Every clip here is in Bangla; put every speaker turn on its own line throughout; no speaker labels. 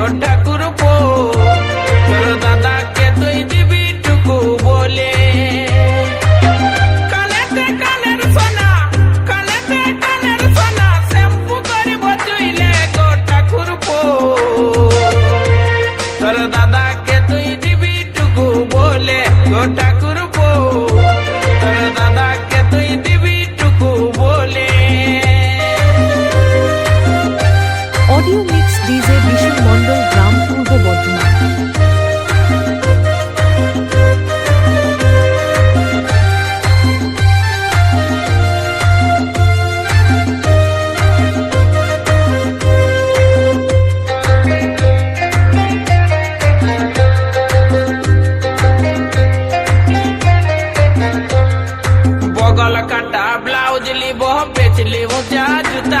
ದೊಡ್ಡ वह बेच ले वो जा जुता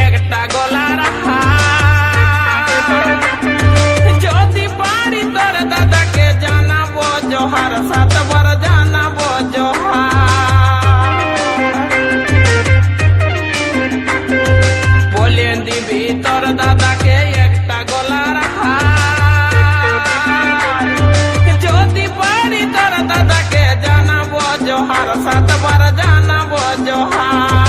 একটা গলা রাখা যদি পারি তোর দাদাকে জানাবো জোহার সাতবার জানাবো জোহার বলে দিবি তোর দাদাকে একটা গলা রাখা যদি পারি তোর দাদাকে জানাবো জোহার সাতবার জানাবো জোহার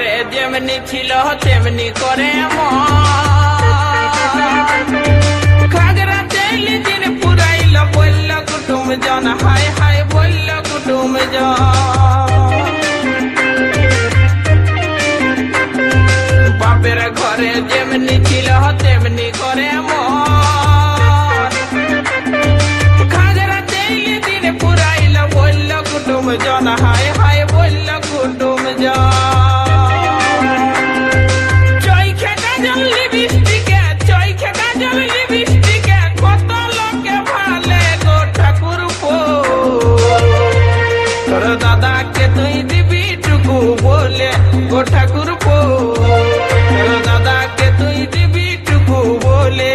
ঘরে যেমনি ছিল তেমনি করে। ঘাগরা চাইলে দিন পুরাইল, বলল কুটুম জন, হায় হায় বলল কুটুম বাপের ঘরে যেমনি ছিল তেমনি করে খাগরা চাইলে দিন পুরাইল, বলল কুটুম জন, হায় হায় আমাকে তুই দিবি টুকু বলে ও ঠাকুর দাদাকে তুই দিবি টুকু বলে?